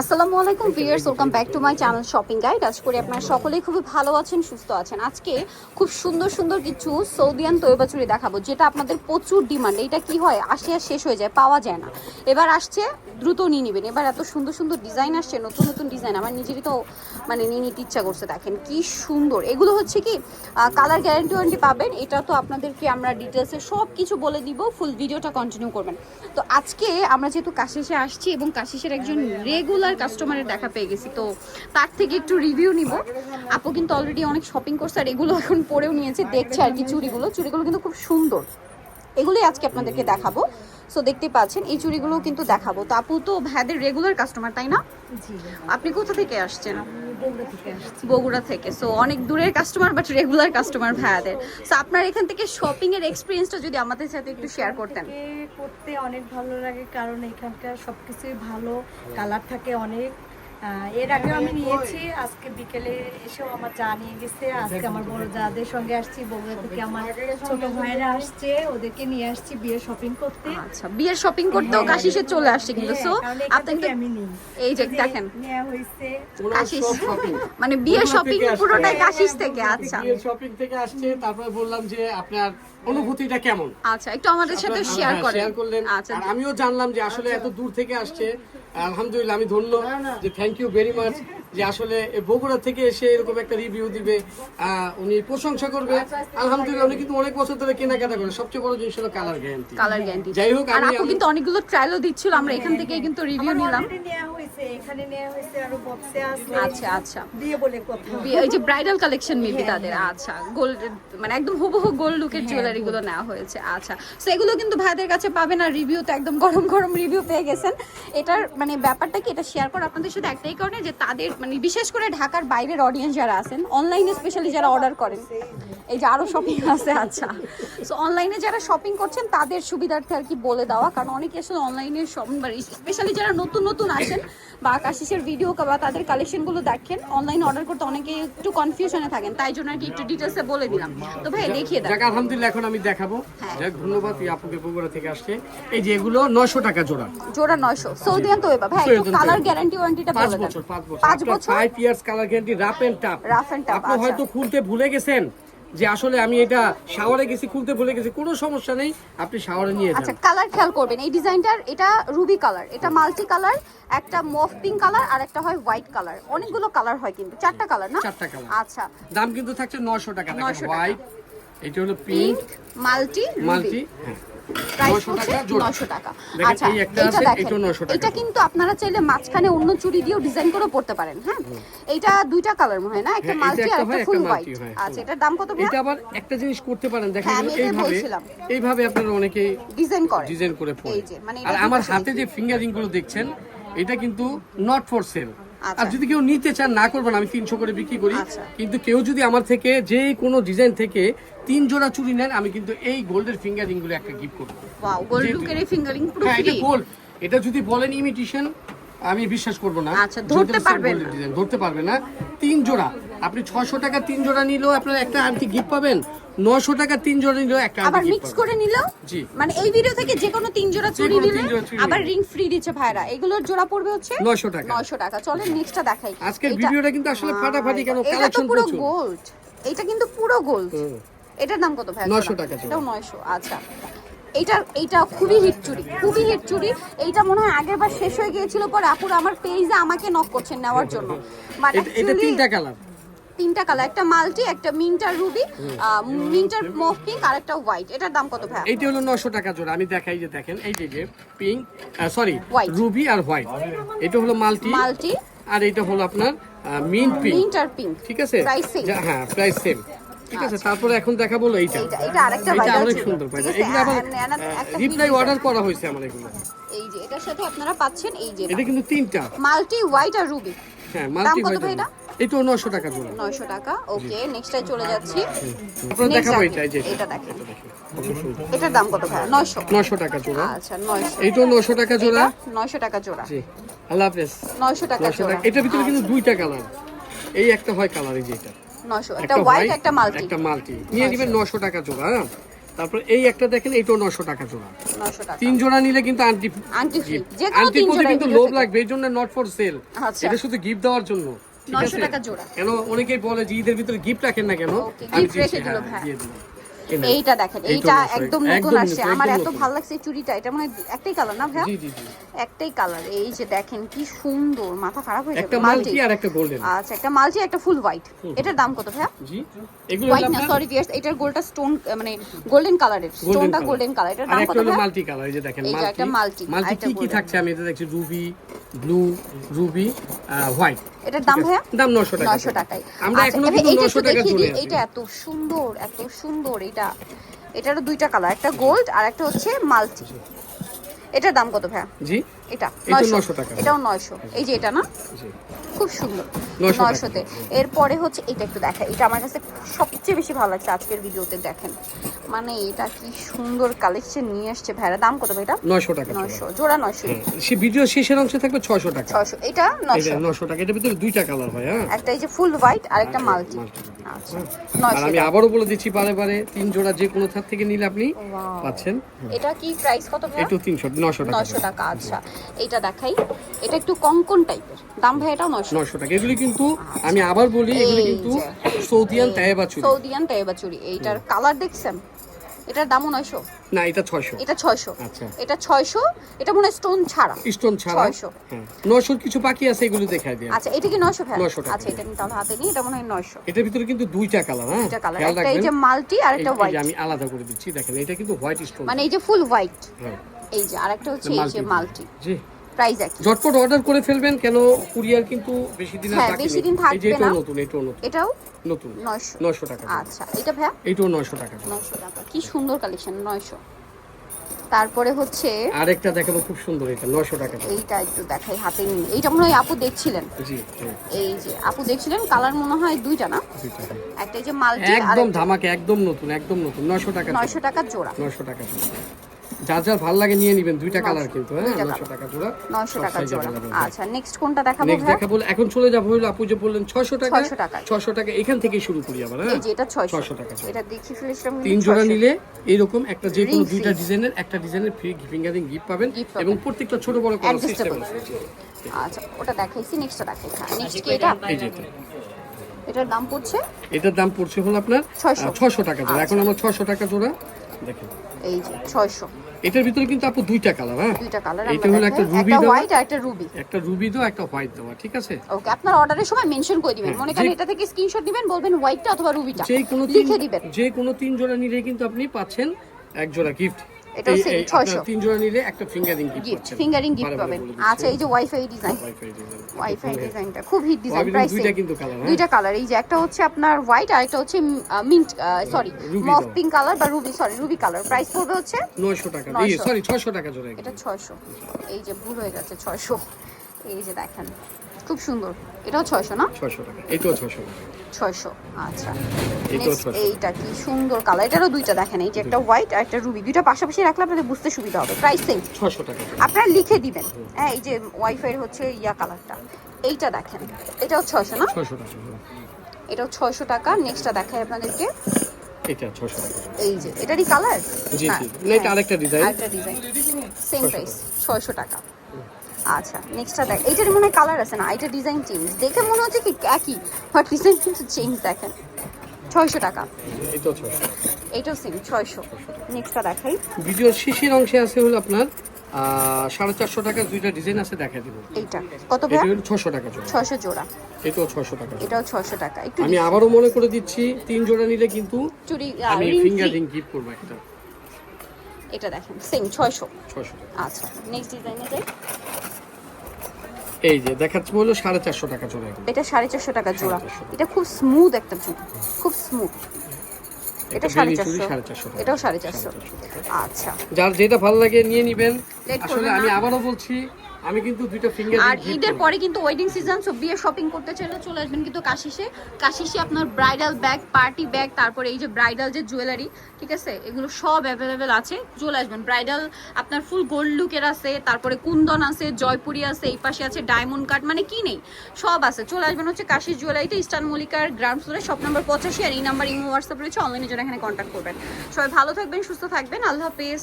আসসালামু আলাইকুম viewers welcome back to my channel shopping guide আজ করে আপনারা সকলেই খুবই ভালো আছেন সুস্থ আছেন। আজকে খুব সুন্দর সুন্দর কিছু সৌদিয়ান তৈবা দেখাবো যেটা আপনাদের প্রচুর ডিমান্ড এটা কি হয়? আসে আর শেষ হয়ে যায় পাওয়া যায় না। এবার আসছে দ্রুত নিয়ে নেবেন। এবার এত সুন্দর সুন্দর ডিজাইন আসছে নতুন নতুন ডিজাইন আমার নিজেরই তো মানে নিয়ে নিতে ইচ্ছা করছে দেখেন কি সুন্দর। এগুলো হচ্ছে কি কালার গ্যারান্টি ওয়ারেন্টি পাবেন। এটা তো আপনাদেরকে আমরা ডিটেলসে সব কিছু বলে দিব ফুল ভিডিওটা কন্টিনিউ করবেন। তো আজকে আমরা যেহেতু কাশিসে আসছি এবং কাশিসের একজন রেগুলার কাস্টমারের দেখা পেয়ে গেছি। তো তার থেকে একটু রিভিউ নিব। আপু কিন্তু অলরেডি অনেক শপিং করছে আর এগুলো এখন পরেও নিয়েছে। দেখছে আর কি চুড়িগুলো। চুড়িগুলো কিন্তু খুব সুন্দর। এগুলোই আজকে আপনাদেরকে দেখাবো। সো দেখতে পাচ্ছেন এই চুড়িগুলো কিন্তু দেখাবো। তো আপু তো ভ্যাদের রেগুলার কাস্টমার তাই না? আপনি কোথা থেকে আসছেন? আমি বগুড়া থেকে আসছি। বগুড়া থেকে। সো অনেক দূরের কাস্টমার বাট রেগুলার কাস্টমার ভাইয়াদের। সো আপনার এখান থেকে শপিং এর এক্সপিরিয়েন্সটা যদি আমাদের সাথে একটু শেয়ার করতেন। করতে অনেক ভালো লাগে কারণ এখানকার সবকিছুই ভালো। কালার থাকে অনেক। এর আগে আমি নিয়েছি আজকে বিকেলে এসেও আমার চা নিয়ে গেছে আজকে আমার বড় যাদের সঙ্গে আসছি বগুড়া থেকে আমার ছোট ভাইরা আসছে ওদেরকে নিয়ে আসছি বিয়ে শপিং করতে। আচ্ছা বিয়ের শপিং করতেও কাশিসে চলে আসছে কিন্তু সো হ্যাঁ, আপনি আমি নিই। এই যে দেখেন। নেওয়া হয়েছে। কাশিস। সব মানে বিয়ের শপিং থেকে পুরোটাই কাশিস থেকে আচ্ছা। বিয়ের শপিং থেকে আসছে তারপরে বললাম যে আপনার অনুভূতিটা কেমন? আচ্ছা একটু আমাদের সাথে শেয়ার হ্যাঁ, করেন। আচ্ছা। আমিও জানলাম যে আসলে এত দূর থেকে আসছে। আলহামদুলিল্লাহ আমি ধন্য যে থ্যাংক ইউ ভেরি মাচ যে আসলে বগুড়া থেকে এসে এরকম একটা রিভিউ দিবে আহ, উনি প্রশংসা করবে। আলহামদুলিল্লাহ উনি কিন্তু অনেক বছর ধরে কেনাকাটা করে সবচেয়ে বড় জিনিস হলো কালার গ্যারান্টি কালার গ্যারান্টি যাই হোক, আর আমি- আপু কিন্তু অনেকগুলো ট্রায়ালও দিচ্ছিল আমরা এখান থেকে কিন্তু রিভিউ নিলাম। already নেওয়া হয়েছে এখানে নেওয়া হয়েছে আরও বক্সে আছে। আচ্ছা আচ্ছা। দিয়ে বলে কথা। যে ব্রাইডাল কালেকশন মেবি তাদের আচ্ছা। গোল্ড মানে একদম হুবহু গোল্ড লুকের জুয়েলারি গুলো নেওয়া হয়েছে আচ্ছা। তো এগুলো কিন্তু ভাইদের কাছে পাবেন আর রিভিউ তো একদম গরম গরম রিভিউ পেয়ে গেছেন। এটার মানে ব্যাপারটা কি? এটা শেয়ার করা আপনাদের সাথে একটাই কারণে যে তাদের মানে বিশেষ করে ঢাকার বাইরের অডিয়েন্স যারা আছেন অনলাইনে স্পেশালি যারা অর্ডার করেন এই যে আরও শপিং আছে আচ্ছা। সো অনলাইনে যারা শপিং করছেন তাদের সুবিধার্থে আর কি বলে দেওয়া কারণ অনেকে আসলে অনলাইনে স্পেশালি যারা নতুন নতুন আসেন বা আকাশিসের ভিডিও বা তাদের কালেকশনগুলো দেখেন অনলাইনে অর্ডার করতে অনেকে একটু কনফিউশনে থাকেন তাই জন্য আর কি একটু ডিটেলসে বলে দিলাম। তো ভাই দেখিয়ে যাক আলহামদুলিল্লাহ এখন আমি দেখাবো। হ্যাঁ। যাক ধন্যবাদ আপুকে বগুড়া থেকে আসছে। এই যে এগুলো নশো টাকা জোড়া। জোড়া নয়শো। সৌদিয়ান তো ভাই একটু কালার। গ্যারান্টি ওয়ারেন্টিটা পাঁচ বলে দেন। বছর পাঁচ বছর। Years colour guarantee rough and আপনি আচ্ছা। হয়তো খুলতে ভুলে গেছেন যে আসলে আমি এটা শাওয়ারে গেছি খুলতে ভুলে গেছি কোনো সমস্যা নেই আপনি শাওয়ারে নিয়ে আচ্ছা কালার খেয়াল করবেন এই ডিজাইনটার এটা রুবি কালার এটা মাল্টি কালার একটা মফ পিঙ্ক কালার আর একটা হয় হোয়াইট কালার অনেকগুলো কালার হয় কিন্তু চারটা কালার না? চারটা কালার আচ্ছা। দাম কিন্তু থাকছে নশো টাকা 900 টাকা। হোয়াইট এটা হলো পিঙ্ক পিঙ্ক মাল্টি মাল্টি হ্যাঁ। প্রাইস হচ্ছে টাকা জোড়া। 900 টাকা। আচ্ছা এটা দেখেন এটাও 900 টাকা। এটা কিন্তু আপনারা চাইলে মাঝখানে অন্য চুড়ি দিয়েও ডিজাইন করে পড়তে পারেন হ্যাঁ? এইটা দুইটা কালার মনে হয় না? একটা হ্যাঁ, মাল্টি আর একটা একটা হয়, ফুল একটা হোয়াইট। আচ্ছা এটার দাম কত ভাইয়া এটা আবার একটা জিনিস করতে পারেন দেখেন হ্যাঁ, আমি এইভাবে এইভাবে আপনারা অনেকেই ডিজাইন করে। ডিজাইন করে পড়ে মানে আর আমার হাতে যে ফিঙ্গারিংগুলো দেখছেন এটা কিন্তু নট ফর সেল আচ্ছা। আর যদি কেউ নিতে চান না করবেন আমি তিনশো করে বিক্রি করি। আচ্ছা। কিন্তু কেউ যদি আমার থেকে যে কোনো ডিজাইন থেকে তিন জোড়া চুড়ি নেন আমি কিন্তু এই গোল্ডের ফিঙ্গারিংগুলো একটা গিফট করব। ওয়াও গোল্ড জি, জি। লুকের ফিঙ্গারিং পুরো হ্যাঁ এটা গোল্ড এটা যদি বলেন ইমিটেশন আমি বিশ্বাস করব না। আচ্ছা, পারবেন ধরতে পারবে না। তিন জোড়া। আপনি ছশো টাকা তিন জোড়া নিলেও আপনার একটা আংটি গিফট পাবেন নশো টাকা তিন জোড়া নিলেও একটা আবার মিক্স করে নিলেও? জি। মানে এই ভিডিও থেকে যে কোনো তিন জোড়া চুরি নিলে আবার রিং ফ্রি দিচ্ছে ভাইরা। এগুলোর জোড়া পড়বে হচ্ছে 900 টাকা। 900 টাকা। চলেন নেক্সটটা দেখাই। আজকের ভিডিওটা কিন্তু আসলে ফাটাফাটি কেন? কালেকশন পুরো গোল্ড এটা কিন্তু পুরো গোল্ড এটার দাম কত ভাই 900 টাকা। এটাও 900 আচ্ছা। এটা এইটা খুবই হিট চুরি। খুবই হিট চুরি। এইটা মনে হয় আগের বার শেষ হয়ে গিয়েছিল পরে আপুর আমার পেজে আমাকে নক করছেন নেওয়ার জন্য। এটা- এটা তিনটা কালার তিনটা কালার একটা মাল্টি একটা মিন্টার রুবি মিন্টার মফ পিঙ্ক আর একটা হোয়াইট এটার দাম কত ভাই? এইটা হলো নশো টাকা জোড়া। আমি দেখাই যে দেখেন এই যে যে পিঙ্ক সরি. রুবি আর হোয়াইট এটা হলো মাল্টি। মাল্টি। আর এটা হলো আপনার মিন্ট পিঙ্ক মিন্ট আর পিঙ্ক ঠিক আছে? প্রাইস সেম হ্যাঁ প্রাইস সেম ঠিক আছে তারপরে এখন দেখাবো হলো এইটা। এইটা এটা আরেকটা এটা অনেক সুন্দর এগুলো আবার একটা রিপ্লাই অর্ডার করা হয়েছে আমার এগুলো। এই যে এটার সাথে আপনারা পাচ্ছেন এই যে এটা কিন্তু তিনটা। মাল্টি হোয়াইট আর রুবি হ্যাঁ মাল্টি ভাই এটা? টাকা জোড়া। 900 টাকা ওকে নেক্সটে চলে যাচ্ছি। আপনারা দেখাবো এটা এই যে এটা। দেখেন। এটার দাম কত ভাই 900 নশো টাকা জোড়া। আচ্ছা 900 এইটাও নশো টাকা জোড়া। 900 টাকা জোড়া। জি আল্লাহ হাফেজ। 900 টাকা জোড়া। এটার ভিতরে কিন্তু দুইটা কালার। এই একটা হয় কালার এই যে এটা। 900 একটা হোয়াইট একটা মাল্টি একটা মাল্টি নিয়ে নেবেন নশো টাকা জোড়া হ্যাঁ? তারপর এই একটা দেখেন এইটাও নশো টাকা জোড়া তিন জোড়া নিলে কিন্তু আন্টি আন্টি প্রতি কিন্তু লোভ লাগবে এই জন্য নট ফর সেল। এটা শুধু গিফট দেওয়ার জন্য ঠিক 900 আছে? টাকা জোড়া। কেন অনেকেই বলে যে ঈদের ভিতরে গিফট রাখেন না কেন হ্যাঁ, হ্যাঁ। দিয়ে দিলাম। এইটা দেখেন এইটা একদম নতুন আসছে। আমার এত। ভালো লাগছে এই চুড়িটা। এটা মানে একটাই কালার না ভাইয়া? একটাই কালার এই যে দেখেন কি সুন্দর। মাথা খারাপ হয়ে যাবে। Multi multi? আর একটা গোল্ডেন আচ্ছা একটা মাল্টি একটা ফুল হোয়াইট এটার দাম কত ভাইয়া? জি এগুলো হোয়াইট না সরি ভিয়ার্স এটার গোলটা স্টোন মানে গোল্ডেন কালারের স্টোনটা। গোল্ডেন কালার এটার দাম একটা কত মাল্টি কালার এই যে দেখেন মাল্টি একটা multi, মাল্টি কি কি থাকছে? আমি এটা দেখছি রুবি ব্লু রুবি হোয়াইট এটার দাম ভাইয়া? দাম 900 টাকা। 900 টাকায়। আমরা আচ্ছা, এখনও কিন্তু এইটা 900 টাকা আছি। এটা এত সুন্দর এত সুন্দর এটা এটারও দুইটা কালার একটা গোল্ড আর একটা হচ্ছে মাল্টি এটার দাম কত ভাইয়া? জি? এটা এটা 900 900 টাকা। এটাও 900 এই যে এটা না? জি। খুব সুন্দর। 900 টাকা। নয়শোতে। এরপরে হচ্ছে এটা একটু দেখা এটা আমার কাছে সবচেয়ে বেশি ভালো লাগছে আজকের ভিডিওতে দেখেন। মানে এটা কি সুন্দর কালেকশন নিয়ে আসছে ভাইরা। দাম কত ভাই এটা? 900 টাকা জোড়া। নয়শো। জোড়া নয়শো। হ্যাঁ, সে ভিডিও শেষের অংশে থাকবে 600 টাকা। ছয়শো। এটা এই নয়শো। যে 900 টাকা। এটার ভিতরে দুইটা কালার হয় হ্যাঁ? একটা এই যে ফুল হোয়াইট আর একটা মাল্টি আর আমি আবারও বলে দিচ্ছি বারে বারে তিন জোড়া যে কোনো থার থেকে নিলে আপনি. পাচ্ছেন। এটা কি প্রাইস কত ভাই একটু 300 900 টাকা। নয়শো টাকা আচ্ছা। এইটা দেখাই। এটা একটু কঙ্কন টাইপের দাম ভাই এটা 900 900 টাকা। এগুলি কিন্তু আমি আবার বলি এগুলি কিন্তু সৌদিয়ান তায়েবা চুরি সৌদিয়ান তায়েবা চুরি এইটার কালার দেখছেন? এটার দামও নয়শো। না এটা 600 এটা ছয়শো। আচ্ছা। এটা ছয়শো এটা মনে হয় স্টোন ছাড়া। স্টোন ছাড়া? ছয়শো। নয়শোর কিছু বাকি আছে এগুলো দেখাই দিই আচ্ছা এটা কি নয়শো ভাই? 900 টাকা। আচ্ছা এটা তাহলে হাতে নিই এটা মনে হয় নয়শো। এটার ভিতরে কিন্তু দুইটা কালার হ্যাঁ? দুইটা কালার একটা এই যে মাল্টি আর একটা হোয়াইট আমি আলাদা করে দিচ্ছি দেখেন এটা কিন্তু হোয়াইট স্টোন মানে এই যে ফুল হোয়াইট হ্যাঁ। এই যে আরেকটা হচ্ছে এই যে মাল্টি জি। প্রাইস একই। ঝটপট অর্ডার করে ফেলবেন কেন কুরিয়ার কিন্তু বেশি দিন হ্যাঁ, বেশি দিন থাকবে এটাও না। নতুন এটাও নতুন। এটাও নতুন। নয়শো। 900 টাকা আচ্ছা এটা ভাইয়া? এইটাও 900 টাকা নয়শো টাকা। কি সুন্দর কালেকশন নয়শো। তারপরে হচ্ছে আরেকটা দেখাবো খুব সুন্দর এটা 900 টাকা এইটা একটু দেখাই হাতে নিয়ে। এইটা মনে হয় আপু দেখছিলেন? জি হ্যাঁ, এই যে আপু দেখছিলেন? কালার মনে হয় দুইটা না? হ্যাঁ। একটা এই যে মাল্টি একদম ধামাকে একদম নতুন একদম নতুন। 900 টাকা নয়শো টাকা জোড়া। 900 টাকা যার যার ভালো লাগে নিয়ে নেবেন দুইটা কালার কিন্তু হ্যাঁ? দুইটা 900 টাকা জোড়া নয়শো সব টাকা জোড়া। আচ্ছা নেক্সট কোনটা দেখাবো নেক্সট দেখাবো এখন চলে যাব হলো আপু যে বললেন 600 টাকা। 600 টাকায়। 600 টাকা এখান থেকেই শুরু করি আবার হ্যাঁ? এই যে এটা ছয়শো। 600 টাকা এটা দেখি ফেলেছিলাম কিন্তু তিন জোড়া 600 নিলে এইরকম একটা যে কোনো দুইটা ডিজাইনের একটা ডিজাইনের ফ্রি ফিঙ্গারিং গিফট পাবেন। এবং প্রত্যেকটা ছোট বড় করার সিস্টেম Adjustable। আচ্ছা ওটা দেখাইছি নেক্সটটা দেখাই নেক্সট কি এটা? এই যে এটা। এটার দাম পড়ছে? এটার দাম পড়ছে হলো আপনার 600 ছশো টাকা জোড়া। এখন আমরা ছশো টাকা জোড়া। দেখেন। এই যে ছয়শো। এটার ভিতরে কিন্তু আপু দুইটা কালার হ্যাঁ? দুইটা কালার এটা হলো একটা রুবি একটা হোয়াইট আর একটা রুবি একটা রুবি দাও একটা হোয়াইট দাও ঠিক আছে? ওকে আপনার অর্ডারের সময় মেনশন করে দিবেন। হ্যাঁ, মনে করেন এটা থেকে স্ক্রিনশট দিবেন বলবেন হোয়াইটটা অথবা রুবিটা যে কোনো তিন লিখে দিবেন। যে কোনো তিন জোড়া নিলে কিন্তু আপনি পাচ্ছেন এক জোড়া গিফট এটাও same, 600 তিন জোড়া নিলে একটা ফিঙ্গারিং গিফট ফিঙ্গারিং গিফট পাবেন। আচ্ছা এই যে ওয়াইফাই ডিজাইন ওয়াইফাই ডিজাইনটা খুব হিট ডিজাইন প্রাইস দুইটা কিন্তু colour, হ্যাঁ? দুইটা কালার এই যে একটা হচ্ছে আপনার হোয়াইট আর একটা হচ্ছে মিন্ট সরি মফ পিঙ্ক কালার বা ruby sorry ruby colour price পড়বে হচ্ছে 900 টাকা। 900 সরি 600 টাকা জোড়া এটা ছয়শো। এই যে ভুল হয়ে গেছে ছয়শো। এই যে দেখেন। খুব সুন্দর। এটাও ছয়শো না? 600 টাকা। এটাও 600 টাকা। ছয়শো আচ্ছা। 600 এইটা কি সুন্দর কালার এটারও দুইটা দেখেন এই যে একটা হোয়াইট আর একটা রুবি দুইটা পাশাপাশি রাখলে আপনাদের বুঝতে সুবিধা হবে। প্রাইস সেম 600 টাকা। আপনারা লিখে দিবেন। হ্যাঁ এই যে ওয়াইফাই হচ্ছে ইয়া কালারটা এইটা দেখেন। এটাও ছয়শো না? 600 টাকা এটাও ছয়শো টাকা। নেক্সটটা দেখাই আপনাদেরকে। এটা 600 টাকা। এই যে এটারই কালার জি, জি। এটা আরেকটা ডিজাইন সেম প্রাইস ছয়শো টাকা। আচ্ছা নেক্সটটা দেখ। এইটার মনে হয় কালার আছে না? এটা ডিজাইন চেঞ্জ দেখে মনে হচ্ছে কি একই। বাট ডিজাইন কিন্তু চেঞ্জ দেখেন। ছয়শো টাকা। এটাও 600 এইটাও সেম ছয়শো। নেক্সটটা দেখাই। ভিডিওর শেষের অংশে আছে হলো আপনার সাড়ে চারশো টাকার দুইটা ডিজাইন আছে দেখা দিব। এইটা। কত হলো ছশো টাকা ছয়শো জোড়া। এটাও ছশো টাকা। এটাও ছয়শো টাকা। একটু আমি আবারও মনে করে দিচ্ছি তিন জোড়া নিলে কিন্তু চুরি আমি ফিঙ্গার রিং গিফট করব একটা। এটা দেখেন সেম ছয়শো। ছশো আচ্ছা নেক্সট ডিজাইনে যাই। এই যে দেখাচ্ছি হলো সাড়ে চারশো টাকা জোড়া এটা সাড়ে চারশো টাকা জোড়া এটা খুব স্মুথ একটা জুতো খুব স্মুথ এটা সাড়ে চারশো। সাড়ে চারশো এটাও সাড়ে চারশো। আচ্ছা। যার যেটা ভালো লাগে নিয়ে নিবেন। আসলে আমি আবারও বলছি আমি কিন্তু দুইটা ফিঙ্গার আর ঈদের পরে কিন্তু ওয়েডিং সিজন সব বিয়ে শপিং করতে চাইলে চলে আসবেন কিন্তু কাশিসে। কাশিসে আপনার ব্রাইডাল ব্যাগ পার্টি ব্যাগ তারপরে এই যে ব্রাইডাল যে জুয়েলারি ঠিক আছে? এগুলো সব অ্যাভেলেবেল আছে চলে আসবেন। ব্রাইডাল আপনার ফুল গোল্ড লুকের আছে তারপরে কুন্দন আছে জয়পুরি আছে এই পাশে আছে ডায়মন্ড কাট মানে কি নেই? সব আছে। চলে আসবেন হচ্ছে কাশিস জুয়েলারিতে ইস্টার্ন মল্লিকার গ্রাউন্ড ফ্লোরে শপ নাম্বার পঁচাশি আর এই নাম্বার ইমো হোয়াটসঅ্যাপ রয়েছে অনলাইনে জন্য এখানে কন্ট্যাক্ট করবেন। সবাই ভালো থাকবেন সুস্থ থাকবেন আল্লাহ হাফেজ।